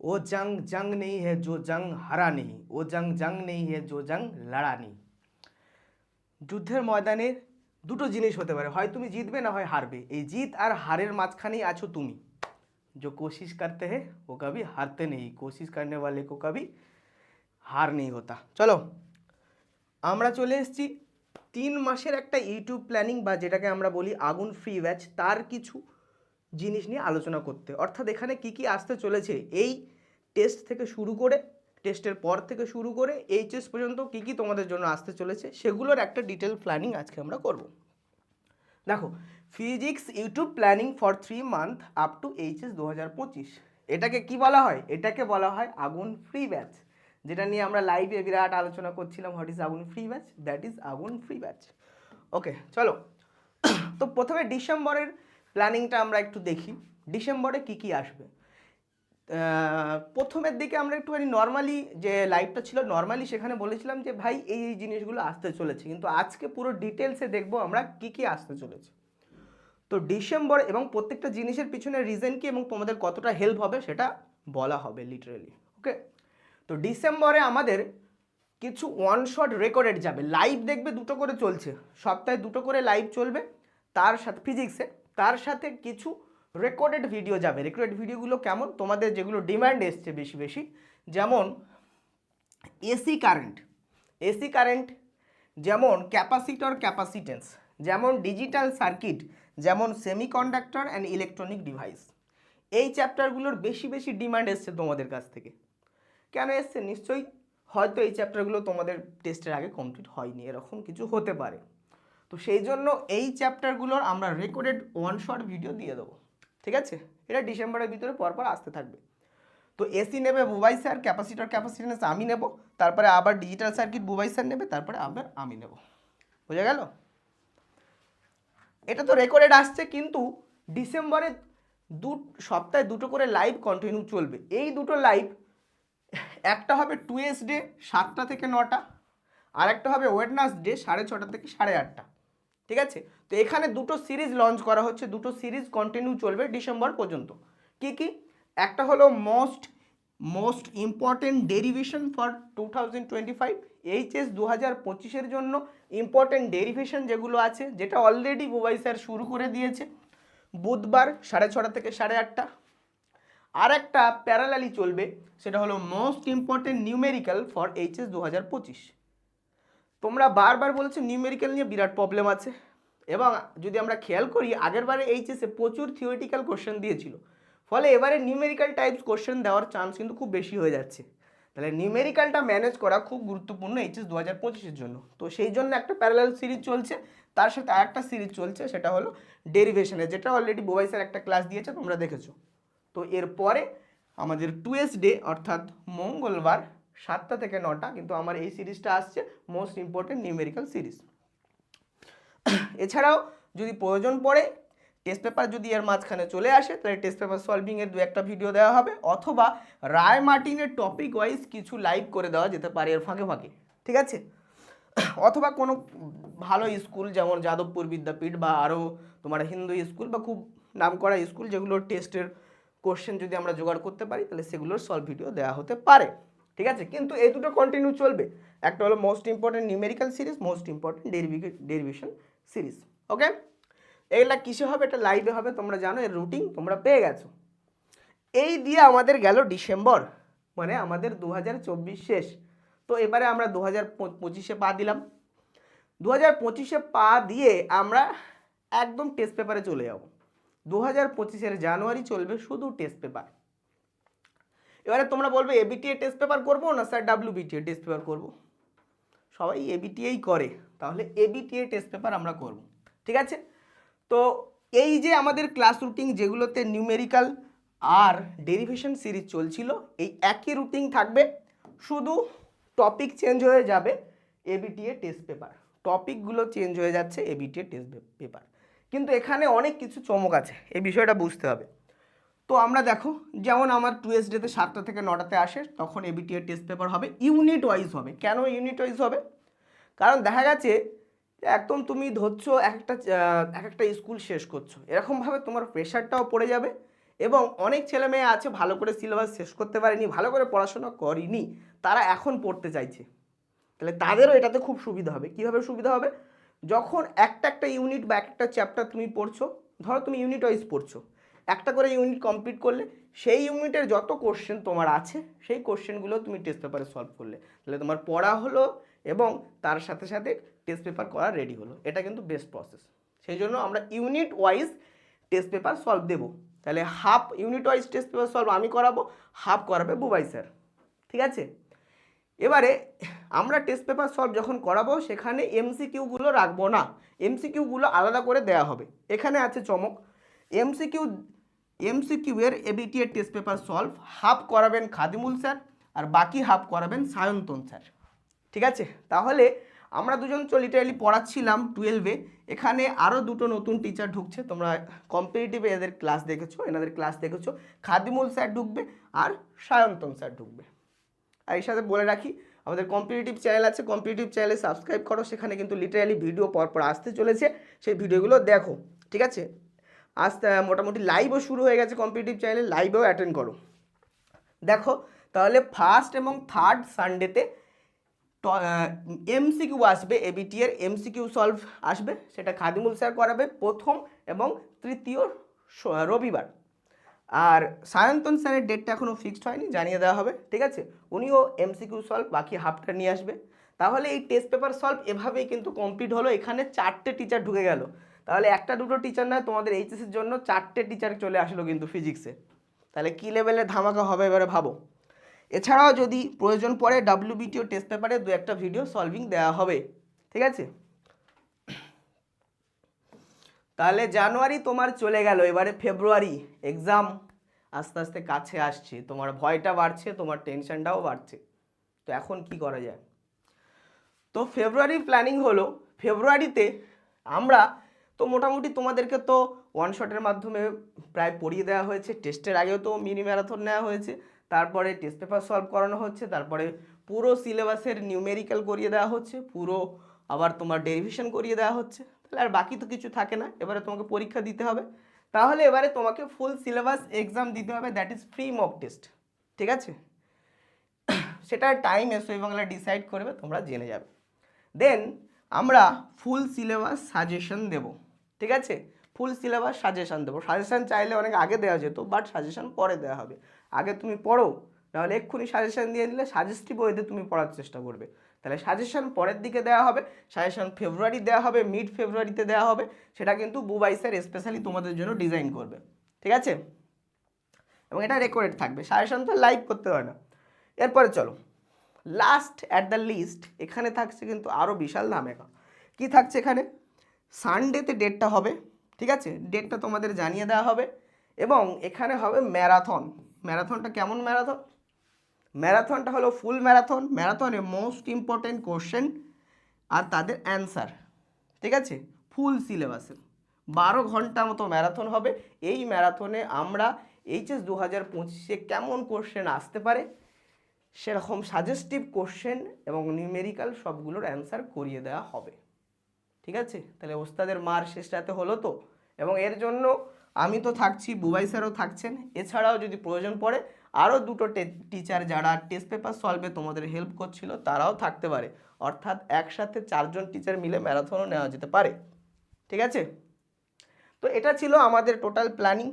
ও জং জং নেই হে জো জং হারা নেই ও জং জং নেই হে জো জং লড়া নেই যুদ্ধের ময়দানে দুটো জিনিস হতে পারে হয় তুমি জিতবে না হয় হারবে এই জিত আর হারের মাঝখানেই আছো তুমি जो कोशिश करते हैं वो कभी हारते नहीं कोशिश करने वाले को कभी হার নেই হতা চলো আমরা চলে এসেছি তিন মাসের একটা ইউটিউব প্ল্যানিং বা যেটাকে আমরা বলি আগুন ফ্রি ব্যাচ তার কিছু জিনিস নিয়ে আলোচনা করতে। অর্থাৎ এখানে কি কি আসতে চলেছে? এই টেস্ট থেকে শুরু করে টেস্টের পর থেকে শুরু করে এইচএস পর্যন্ত কি কি তোমাদের জন্য আসতে চলেছে, সেগুলোর একটা ডিটেল প্ল্যানিং আজকে আমরা করব। দেখো physics YouTube planning for three month up to HS দু হাজার পঁচিশ। এটাকে কি বলা হয়? এটাকে বলা হয় আগুন ফ্রি ব্যাচ যেটা নিয়ে আমরা লাইভে বিরাট আলোচনা করছিলাম হোয়াট ইজ আগুন ফ্রি ব্যাচ দ্যাট ইজ আগুন ফ্রি ব্যাচ ওকে চলো। তো প্রথমে ডিসেম্বরের প্ল্যানিংটা আমরা একটু দেখি। ডিসেম্বরে কি কি আসবে? প্রথমের দিকে আমরা একটুখানি নর্মালি যে লাইভটা ছিল নর্মালি সেখানে বলেছিলাম যে, ভাই, এই এই জিনিসগুলো আসতে চলেছে। কিন্তু আজকে পুরো ডিটেলসে দেখব আমরা কি কি আসতে চলেছে। তো ডিসেম্বর এবং প্রত্যেকটা জিনিসের পিছনে রিজন কি এবং তোমাদের কতটা হেল্প হবে সেটা বলা হবে লিটারেলি ওকে তো ডিসেম্বরে আমাদের কিছু ওয়ান শট রেকর্ডেড যাবে। লাইভ দেখবে দুটো করে চলছে। সপ্তাহে দুটো করে লাইভ চলবে। তার সাথে ফিজিক্সে তার সাথে কিছু রেকর্ডেড ভিডিও যাবে। রেকর্ডেড ভিডিওগুলো কেমন? তোমাদের যেগুলো ডিম্যান্ড এসছে বেশি বেশি, যেমন এসি কারেন্ট এসি কারেন্ট যেমন ক্যাপাসিটর ক্যাপাসিটেন্স যেমন ডিজিটাল সার্কিট যেমন সেমিকন্ডাক্টর অ্যান্ড ইলেকট্রনিক ডিভাইস এই চ্যাপ্টারগুলোর বেশি বেশি ডিমান্ড এসছে তোমাদের কাছ থেকে। কেন এসছে? নিশ্চয়ই হয়তো এই চ্যাপ্টারগুলো তোমাদের টেস্টের আগে কমপ্লিট হয়নি। এরকম কিছু হতে পারে। তো সেই জন্য এই চ্যাপ্টারগুলোর আমরা রেকর্ডেড ওয়ান শট ভিডিও দিয়ে দেবো। ঠিক আছে? এটা ডিসেম্বরের ভিতরে পরপর আসতে থাকবে। তো এসি নেবে বুবাই স্যার ক্যাপাসিটর ক্যাপাসিটেন্স আমি নেব, তারপরে আবার ডিজিটাল সার্কিট বুবাই স্যার নেবে, তারপরে আবার আমি নেব। বোঝা গেল? এটা তো রেকর্ডেড আসছে, কিন্তু ডিসেম্বরে দু, সপ্তাহে দুটো করে লাইভ কন্টিনিউ চলবে। এই দুটো লাইভ একটা হবে টু এস ডে সাতটা থেকে নটা আর একটা হবে ওয়েডনাস ডে সাড়ে ছটা থেকে সাড়ে আটটা। ঠিক আছে? তো এখানে দুটো সিরিজ লঞ্চ করা হচ্ছে, দুটো সিরিজ কন্টিনিউ চলবে ডিসেম্বর পর্যন্ত। কি কি? একটা হলো most most important derivation for two thousand twenty five HS দু হাজার পঁচিশের জন্য ইম্পর্টেন্ট ডেরিভেশন যেগুলো আছে, যেটা অলরেডি বুবাই স্যার শুরু করে দিয়েছে। বুধবার সাড়ে ছটা থেকে সাড়ে আটটা। আর একটা প্যারালালি চলবে, সেটা হলো most important numerical for HS দু হাজার পঁচিশ। তোমরা বারবার বলেছ নিউমেরিক্যাল নিয়ে বিরাট প্রবলেম আছে। এবং যদি আমরা খেয়াল করি আগের বারে এইচএসে প্রচুর থিওরিটিক্যাল কোশ্চেন দিয়েছিল। ফলে এবারে নিউমেরিক্যাল টাইপস কোশ্চেন দেওয়ার চান্স কিন্তু খুব বেশি হয়ে যাচ্ছে। তাহলে নিউমেরিক্যালটা ম্যানেজ করা খুব গুরুত্বপূর্ণ এইচএস দু হাজার পঁচিশের জন্য। তো সেই জন্য একটা প্যারালাল সিরিজ চলছে। তার সাথে আরেকটা সিরিজ চলছে, সেটা হলো ডেরিভেশনের যেটা অলরেডি বোবাই স্যার একটা ক্লাস দিয়েছে, তোমরা দেখেছ। তো এরপরে আমাদের টু এস ডে অর্থাৎ মঙ্গলবার সাতটা থেকে নটা, কিন্তু আমার এই সিরিজটা আসছে মোস্ট ইম্পর্টেন্ট নিউমেরিক্যাল সিরিজ এছাড়াও যদি প্রয়োজন পড়ে টেস্ট পেপার যদি এর মাঝখানে চলে আসে, তাহলে টেস্ট পেপার সলভিংয়ের দু একটা ভিডিও দেওয়া হবে, অথবা রায় মার্টিনের টপিক ওয়াইজ কিছু লাইভ করে দেওয়া যেতে পারে এর ফাঁকে ফাঁকে, ঠিক আছে? অথবা কোনো ভালো স্কুল যেমন যাদবপুর বিদ্যাপীঠ বা আরও তোমার হিন্দু স্কুল বা খুব নামকরা স্কুল যেগুলোর টেস্টের কোশ্চেন যদি আমরা জোগাড় করতে পারি, তাহলে সেগুলোর সলভ ভিডিও দেওয়া হতে পারে। ঠিক আছে? কিন্তু এই দুটো কন্টিনিউ চলবে। একটা হলো most important numerical series most important derivation series okay এগুলা কিসে হবে? এটা লাইভে হবে, তোমরা জানো, এর রুটিন তোমরা পেয়ে গেছো। এই দিয়ে আমাদের গেল ডিসেম্বর মানে আমাদের দু হাজার চব্বিশ শেষ। তো এবারে আমরা দু হাজার পঁচিশে পা দিলাম। দু হাজার পঁচিশে পা দিয়ে আমরা একদম টেস্ট পেপারে চলে যাব। দু হাজার পঁচিশের জানুয়ারি চলবে শুধু টেস্ট পেপার এবারে তোমরা বলবে এবিটিএ টেস্ট পেপার করব না sir W BTA test paper করব? সবাই এবিটিএই করে, তাহলে এবিটিএ টেস্ট পেপার আমরা করব, ঠিক আছে? তো এই যে আমাদের ক্লাস রুটিন যেগুলোতে নিউমেরিক্যাল আর ডেরিভেশন সিরিজ চলছিল, এই একই রুটিন থাকবে, শুধু টপিক চেঞ্জ হয়ে যাবে এবিটিএ টেস্ট পেপার টপিকগুলো চেঞ্জ হয়ে যাচ্ছে এবিটিএ টেস্ট পেপার কিন্তু এখানে অনেক কিছু চমক আছে, এই বিষয়টা বুঝতে হবে। তো আমরা দেখো, যেমন আমার টু এস ডেতে সাতটা থেকে নটাতে আসে, তখন এবিটিএ টেস্ট পেপার হবে। ইউনিট ওয়াইজ হবে। কেন ইউনিট ওয়াইজ হবে? কারণ দেখা গেছে, একদম তুমি ধরছো এক একটা এক একটা স্কুল শেষ করছ। এরকমভাবে তোমার প্রেশারটাও পড়ে যাবে এবং অনেক ছেলে মেয়ে আছে, ভালো করে সিলেবাস শেষ করতে পারেনি, ভালো করে পড়াশোনা করেনি, তারা এখন পড়তে চাইছে। তাহলে তাদেরও এটাতে খুব সুবিধা হবে। কীভাবে সুবিধা হবে? যখন একটা একটা ইউনিট বা একটা চ্যাপ্টার তুমি পড়ছো, ধরো তুমি ইউনিট ওয়াইজ পড়ছো একটা করে ইউনিট কমপ্লিট করলে সেই ইউনিটের যত কোশ্চেন তোমার আছে, সেই কোশ্চেনগুলো তুমি টেস্ট পেপারে সলভ করলে। তাহলে তোমার পড়া হলো এবং তার সাথে সাথে টেস্ট পেপার করা রেডি হলো। এটা কিন্তু বেস্ট প্রসেস সেই জন্য আমরা unit wise test paper solve দেবো। তাহলে half unit wise test paper solve আমি করাবো হাফ করাবে বুবাই স্যার ঠিক আছে? এবারে আমরা টেস্ট পেপার সলভ যখন করাবো, সেখানে এমসিকিউগুলো রাখব না। এমসিকিউগুলো আলাদা করে দেওয়া হবে। এখানে আছে চমক। এমসিকিউ এমসিকিউ এর এবিটি এর টেস্ট পেপার সলভ হাফ করাবেন খাদিমুল স্যার আর বাকি হাফ করাবেন সায়ন্তন স্যার। ঠিক আছে? তাহলে আমরা দুজন তো লিটারালি পড়াচ্ছিলাম টুয়েলভে এখানে আরও দুটো নতুন টিচার ঢুকছে। তোমরা কম্পিটিটিভে এদের ক্লাস দেখেছ, এনাদের ক্লাস দেখেছ। খাদিমুল স্যার ঢুকবে আর সায়ন্তন স্যার ঢুকবে। আর এর সাথে বলে রাখি, আমাদের কম্পিটিটিভ চ্যানেল আছে। কম্পিটিটিভ চ্যানেলে সাবস্ক্রাইব করো। সেখানে কিন্তু লিটারালি ভিডিও পরপর আসতে চলেছে। সেই ভিডিওগুলো দেখো। ঠিক আছে? আসতে মোটামুটি লাইভও শুরু হয়ে গেছে কম্পিটিটিভ চ্যানেলে লাইভেও অ্যাটেন্ড করো। দেখো, তাহলে ফার্স্ট এবং থার্ড সানডেতে এমসিকিউ আসবে এবিটি এর এমসিকিউ সলভ আসবে, সেটা খাদিমুল স্যার করাবে প্রথম এবং তৃতীয় রবিবার। আর সায়ন্তন স্যারের ডেটটা এখনও ফিক্সড হয়নি, জানিয়ে দেওয়া হবে, ঠিক আছে? উনিও এমসিকিউ সলভ বাকি হাফটা নিয়ে আসবে। তাহলে এই টেস্ট পেপার সলভ এভাবেই কিন্তু কমপ্লিট হলো, এখানে চারটে টিচার ঢুকে গেল। তাহলে একটা দুটো টিচার নয় তোমাদের এইচএসির জন্য চারটে টিচার চলে আসলো কিন্তু ফিজিক্সে তাহলে কী লেভেলের ধামাকা হবে এবারে ভাবো। এছাড়াও যদি প্রয়োজন পড়ে ডাব্লিউবিটিও টেস্ট পেপারে দু একটা ভিডিও সলভিং দেওয়া হবে, ঠিক আছে? তাহলে জানুয়ারি তোমার চলে গেল, এবারে ফেব্রুয়ারি এক্সাম আস্তে আস্তে কাছে আসছে, তোমার ভয়টা বাড়ছে, তোমার টেনশনটাও বাড়ছে। তো এখন কি করা যায়? তো ফেব্রুয়ারি প্ল্যানিং হলো, ফেব্রুয়ারিতে আমরা তো মোটামুটি তোমাদেরকে তো ওয়ান শটের মাধ্যমে প্রায় পড়িয়ে দেওয়া হয়েছে। টেস্টের আগেও তো মিনি ম্যারাথন নেওয়া হয়েছে। তারপরে টেস্ট পেপার সলভ করানো হচ্ছে। তারপরে পুরো সিলেবাসের নিউমেরিক্যাল করিয়ে দেওয়া হচ্ছে। পুরো আবার তোমার ডেরিভেশন করিয়ে দেওয়া হচ্ছে। তাহলে আর বাকি তো কিছু থাকে না। এবারে তোমাকে পরীক্ষা দিতে হবে। তাহলে এবারে তোমাকে ফুল সিলেবাস এক্সাম দিতে হবে। That is free mock test ঠিক আছে? সেটার টাইম এসওই বাংলা ডিসাইড করবে। তোমরা জেনে যাবে। দেন আমরা ফুল সিলেবাস সাজেশন দেব। ঠিক আছে? ফুল সিলেবাস সাজেশান দেবো। সাজেশান চাইলে অনেক আগে দেওয়া যেত বাট সাজেশান পরে দেওয়া হবে। আগে তুমি পড়ো, নাহলে এক্ষুনি সাজেশান দিয়ে দিলে সাজেস্টিভ ওয়েতে তুমি পড়ার চেষ্টা করবে। তাহলে সাজেশান পরের দিকে দেওয়া হবে সাজেশান ফেব্রুয়ারি দেওয়া হবে মিড ফেব্রুয়ারিতে দেওয়া হবে, সেটা কিন্তু বুবাই স্যার স্পেশালি তোমাদের জন্য ডিজাইন করবে। ঠিক আছে? এবং এটা রেকর্ডেড থাকবে। সাজেশান তো লাইভ করতে হয় না। এরপরে চলো। লাস্ট অ্যাট দ্য লিস্ট এখানে থাকছে কিন্তু আরও বিশাল ধামেকা কি থাকছে এখানে? সানডেতে ডেটটা হবে, ঠিক আছে? ডেটটা তোমাদের জানিয়ে দেওয়া হবে। এবং এখানে হবে ম্যারাথন ম্যারাথনটা কেমন ম্যারাথন ম্যারাথনটা হলো ফুল ম্যারাথন ম্যারাথনে মোস্ট ইম্পর্টেন্ট কোশ্চেন আর তাদের অ্যান্সার ঠিক আছে? ফুল সিলেবাসের বারো ঘণ্টা মতো ম্যারাথন হবে। এই ম্যারাথনে আমরা এইচএস দু হাজার পঁচিশে কেমন কোশ্চেন আসতে পারে, সেরকম সাজেস্টিভ কোশ্চেন এবং নিউমেরিক্যাল সবগুলোর অ্যান্সার করিয়ে দেওয়া হবে। ঠিক আছে? তাহলে ওস্তাদের মার শেষ রাতে হলো তো। এবং এর জন্য আমি তো থাকছি, বুবাই স্যারও থাকছেন। এছাড়াও যদি প্রয়োজন পড়ে, আরও দুটো টিচার যারা টেস্ট পেপার সলভে তোমাদের হেল্প করছিল, তারাও থাকতে পারে। অর্থাৎ একসাথে চারজন টিচার মিলে ম্যারাথনও নেওয়া যেতে পারে। ঠিক আছে? তো এটা ছিল আমাদের টোটাল প্ল্যানিং।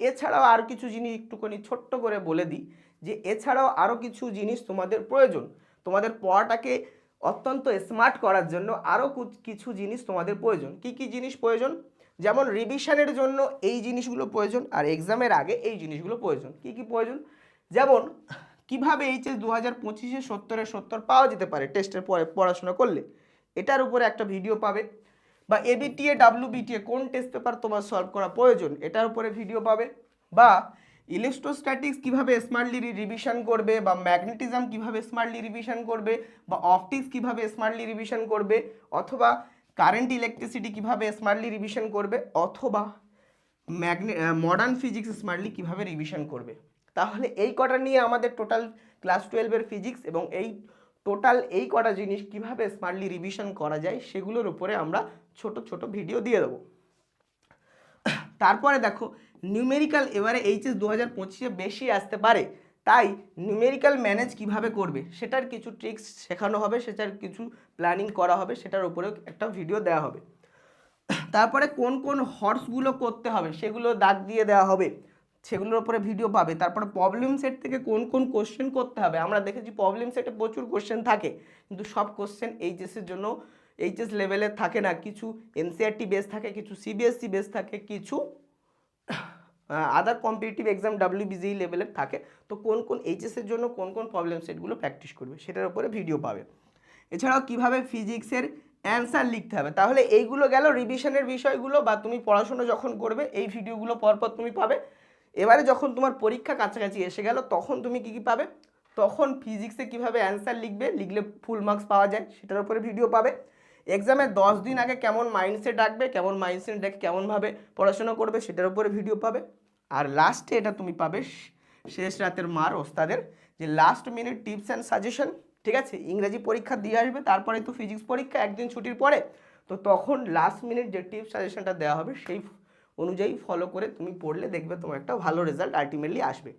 এছাড়াও আর কিছু জিনিস একটুখানি ছোট্ট করে বলে দিই, যে এছাড়াও আরও কিছু জিনিস তোমাদের প্রয়োজন। তোমাদের পড়াটাকে অত্যন্ত স্মার্ট করার জন্য আরও কিছু জিনিস তোমাদের প্রয়োজন। কি কি জিনিস প্রয়োজন? যেমন রিভিশনের জন্য এই জিনিসগুলো প্রয়োজন আর এক্সামের আগে এই জিনিসগুলো প্রয়োজন। কি কি প্রয়োজন? যেমন কীভাবে এইচএস দু হাজার পঁচিশে সত্তরে সত্তর পাওয়া যেতে পারে টেস্টের পরে পড়াশোনা করলে? এটার উপরে একটা ভিডিও পাবে। বা এবিটিএ ডাব্লিউবিটিএ কোন টেস্ট পেপার তোমার সলভ করা প্রয়োজন? এটার উপরে ভিডিও পাবে। বা ইলেকট্রোস্ট্যাটিক্স কীভাবে স্মার্টলি রিভিশন করবে বা ম্যাগনেটিজম কীভাবে স্মার্টলি রিভিশন করবে বা অপটিক্স কীভাবে স্মার্টলি রিভিশন করবে অথবা কারেন্ট ইলেকট্রিসিটি কীভাবে স্মার্টলি রিভিশন করবে অথবা ম্যাগনে মডার্ন ফিজিক্স স্মার্টলি কীভাবে রিভিশন করবে। তাহলে এই কটা নিয়ে আমাদের টোটাল ক্লাস টুয়েলভের ফিজিক্স এবং এই টোটাল এই কটা জিনিস কীভাবে স্মার্টলি রিভিশন করা যায় সেগুলোর উপরে আমরা ছোট ছোট ভিডিও দিয়ে দেবো। তারপরে দেখো নিউমেরিক্যাল এবারে এইচএস দু হাজার পঁচিশে বেশি আসতে পারে, তাই নিউমেরিক্যাল ম্যানেজ কীভাবে করবে? সেটার কিছু ট্রিক্স শেখানো হবে, সেটার কিছু প্ল্যানিং করা হবে, সেটার উপরেও একটা ভিডিও দেওয়া হবে। তারপরে কোন কোন হর্সগুলো করতে হবে, সেগুলো দাগ দিয়ে দেওয়া হবে, সেগুলোর উপরে ভিডিও পাবে। তারপরে প্রবলেম সেট থেকে কোন কোন কোশ্চেন করতে হবে, আমরা দেখেছি প্রবলেম সেটে প্রচুর কোশ্চেন থাকে, কিন্তু সব কোশ্চেন এইচএসের জন্য এইচএস লেভেলের থাকে না। কিছু এনসিআরটি বেস থাকে, কিছু সিবিএসসি বেস থাকে, কিছু আদার কম্পিটিটিভ এক্সাম ডাব্লিউবিজি লেভেলের থাকে। তো কোন কোন এইচএসের জন্য কোন কোন প্রবলেম সেটগুলো প্র্যাকটিস করবে, সেটার উপরে ভিডিও পাবে। এছাড়াও কীভাবে ফিজিক্সের অ্যান্সার লিখতে হবে? তাহলে এইগুলো গেল রিভিশনের বিষয়গুলো বা তুমি পড়াশোনা যখন করবে, এই ভিডিওগুলো পরপর তুমি পাবে। এবারে যখন তোমার পরীক্ষা কাছাকাছি এসে গেল, তখন তুমি কী কী পাবে? তখন ফিজিক্সে কীভাবে অ্যান্সার লিখবে, লিখলে ফুল মার্কস পাওয়া যায়, সেটার উপরে ভিডিও পাবে। এক্সামের দশ দিন আগে কেমন মাইন্ডসেট রাখবে, কেমন মাইন্ডসেট রেখে কেমনভাবে পড়াশোনা করবে, সেটার উপরে ভিডিও পাবে। আর লাস্টে এটা তুমি পাবে শেষ রাতের মার ওস্তাদের যে last minute tips and suggestion ঠিক আছে? ইংরাজি পরীক্ষা দিয়ে আসবে, তারপরে তো ফিজিক্স পরীক্ষা, একদিন ছুটির পরে। তো তখন লাস্ট মিনিট যে টিপস সাজেশনটা দেওয়া হবে, সেই অনুযায়ী ফলো করে তুমি পড়লে দেখবে তোমার একটা ভালো রেজাল্ট আলটিমেটলি আসবে।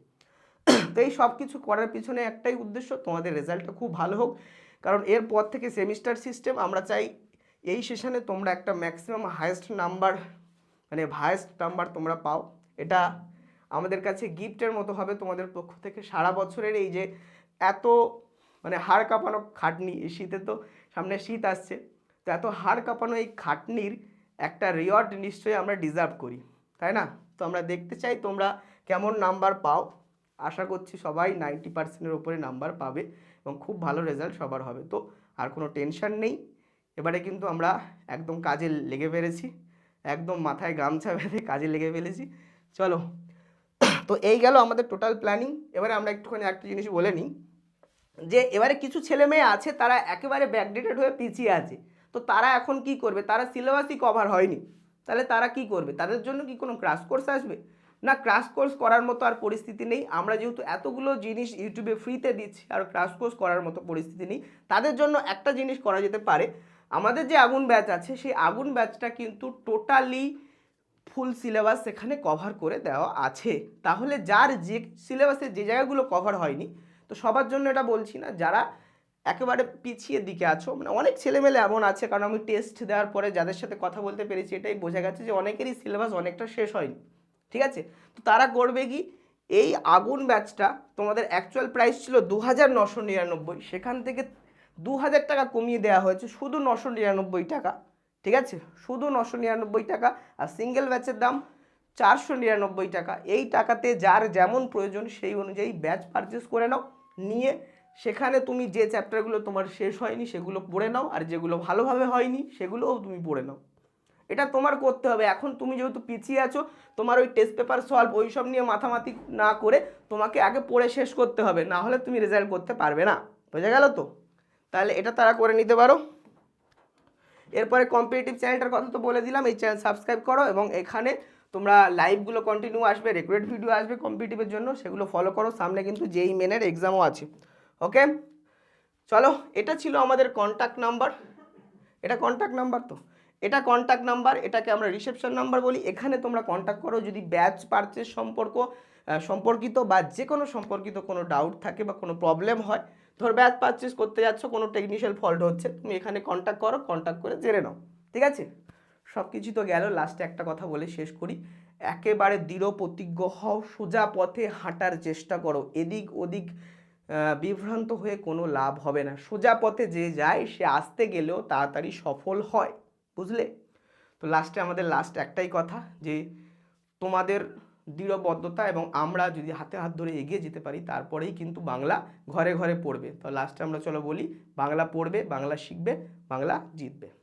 তো এই সব কিছু করার পিছনে একটাই উদ্দেশ্য, তোমাদের রেজাল্টটা খুব ভালো হোক। কারণ এরপর থেকে সেমিস্টার সিস্টেম আমরা চাই এই সেশনে তোমরা একটা ম্যাক্সিমাম হায়েস্ট নাম্বার মানে হায়েস্ট নাম্বার তোমরা পাও। এটা আমাদের কাছে গিফটের মতো হবে তোমাদের পক্ষ থেকে সারা বছরের এই যে এত মানে হাড় কাঁপানো খাটনি এই শীতে তো সামনে শীত আসছে, তো এত হাড় কাঁপানো এই খাটনির একটা রিওয়ার্ড নিশ্চয়ই আমরা ডিজার্ভ করি, তাই না? তো আমরা দেখতে চাই তোমরা কেমন নাম্বার পাও। আশা করছি সবাই নাইনটি পার্সেন্টের ওপরে নাম্বার পাবে এবং খুব ভালো রেজাল্ট সবার হবে। তো আর কোনো টেনশন নেই। এবারে কিন্তু আমরা একদম কাজে লেগে পেরেছি। একদম মাথায় গামছা বেঁধে কাজে লেগে ফেলেছি চলো। তো এই গেল আমাদের টোটাল প্ল্যানিং এবারে আমরা একটুখানি একটা জিনিস বলে নিই, যে এবারে কিছু ছেলে মেয়ে আছে, তারা একেবারে ব্যাকডেটেড হয়ে পিছিয়ে আছে। তো তারা এখন কি করবে? তারা সিলেবাসই কভার হয়নি। তাহলে তারা কি করবে? তাদের জন্য কি কোনো ক্রাশ কোর্স আসবে? না ক্রাশ কোর্স করার মতো আর পরিস্থিতি নেই। আমরা যেহেতু এতগুলো জিনিস ইউটিউবে ফ্রিতে দিচ্ছি, আর ক্রাশ কোর্স করার মতো পরিস্থিতি নেই, তাদের জন্য একটা জিনিস করা যেতে পারে। আমাদের যে আগুন ব্যাচ আছে, সেই আগুন ব্যাচটা কিন্তু টোটালি ফুল সিলেবাস সেখানে কভার করে দেওয়া আছে। তাহলে যার যে সিলেবাসে যে জায়গাগুলো কভার হয়নি, তো সবার জন্য এটা বলছি না, যারা একেবারে পিছিয়ে দিকে আছো মানে অনেক ছেলেমেলে এমন আছে, কারণ আমি টেস্ট দেওয়ার পরে যাদের সাথে কথা বলতে পেরেছি, এটাই বোঝা গেছে যে অনেকেরই সিলেবাস অনেকটা শেষ হয়নি। ঠিক আছে? তো তারা করবে কি? এই আগুন ব্যাচটা তোমাদের অ্যাকচুয়াল প্রাইস ছিল দু হাজার নশো নিরানব্বই, সেখান থেকে দু হাজার টাকা কমিয়ে দেওয়া হয়েছে, শুধু নশো নিরানব্বই টাকা। ঠিক আছে? শুধু নশো নিরানব্বই টাকা আর সিঙ্গেল ব্যাচের দাম চারশো নিরানব্বই টাকা। এই টাকাতে যার যেমন প্রয়োজন সেই অনুযায়ী ব্যাচ পারচেস করে নাও, নিয়ে সেখানে তুমি যে চ্যাপ্টারগুলো তোমার শেষ হয়নি সেগুলো পড়ে নাও, আর যেগুলো ভালোভাবে হয়নি সেগুলোও তুমি পড়ে নাও। এটা তোমার করতে হবে। এখন তুমি যেহেতু পিছিয়ে আছো, তোমার ওই টেস্ট পেপার সলভ ওই সব নিয়ে মাথামাতি না করে তোমাকে আগে পড়ে শেষ করতে হবে। না হলে তুমি রেজাল্ট করতে পারবে না। বোঝা গেল তো? তাহলে এটা তারা করে নিতে পারো। এরপরে কম্পিটিটিভ চ্যানেলটার কথা তো বলে দিলাম, এই চ্যানেল সাবস্ক্রাইব করো এবং এখানে তোমরা লাইভগুলো কন্টিনিউ আসবে রেকর্ডেড ভিডিও আসবে কম্পিটিভের জন্য, সেগুলো ফলো করো, সামনে কিন্তু যেই মেনের এক্সামও আছে ওকে চলো, এটা ছিল আমাদের কন্ট্যাক্ট নাম্বার এটা কন্ট্যাক্ট নাম্বার তো? এটা কন্ট্যাক্ট নাম্বার এটাকে আমরা রিসেপশন নাম্বার বলি, এখানে তোমরা কন্ট্যাক্ট করো, যদি ব্যাচ পারচেস সম্পর্ক সম্পর্কিত বা যে কোনো সম্পর্কিত কোনো ডাউট থাকে বা কোনো প্রবলেম হয় ধর ব্যাচ পারচেস করতে যাচ্ছ, কোনো টেকনিশিয়াল ফল্ট হচ্ছে, তুমি এখানে কন্ট্যাক্ট করো কন্ট্যাক্ট করে জেনে নাও, ঠিক আছে? সব কিছু তো গেল লাস্টে একটা কথা বলে শেষ করি। একেবারে দৃঢ় প্রতিজ্ঞ হও, সোজা পথে হাঁটার চেষ্টা করো, এদিক ওদিক বিভ্রান্ত হয়ে কোনো লাভ হবে না। সোজা পথে যে যায়, সে আসতে গেলেও তাড়াতাড়ি সফল হয়, বুঝলে? তো লাস্টে আমাদের লাস্ট একটাই কথা যে তোমাদের দৃঢ়বদ্ধতা এবং আমরা যদি হাতে হাত ধরে এগিয়ে যেতে পারি, তারপরেই কিন্তু বাংলা ঘরে ঘরে পড়বে। তো লাস্টে আমরা চলো বলি, বাংলা পড়বে, বাংলা শিখবে, বাংলা জিতবে।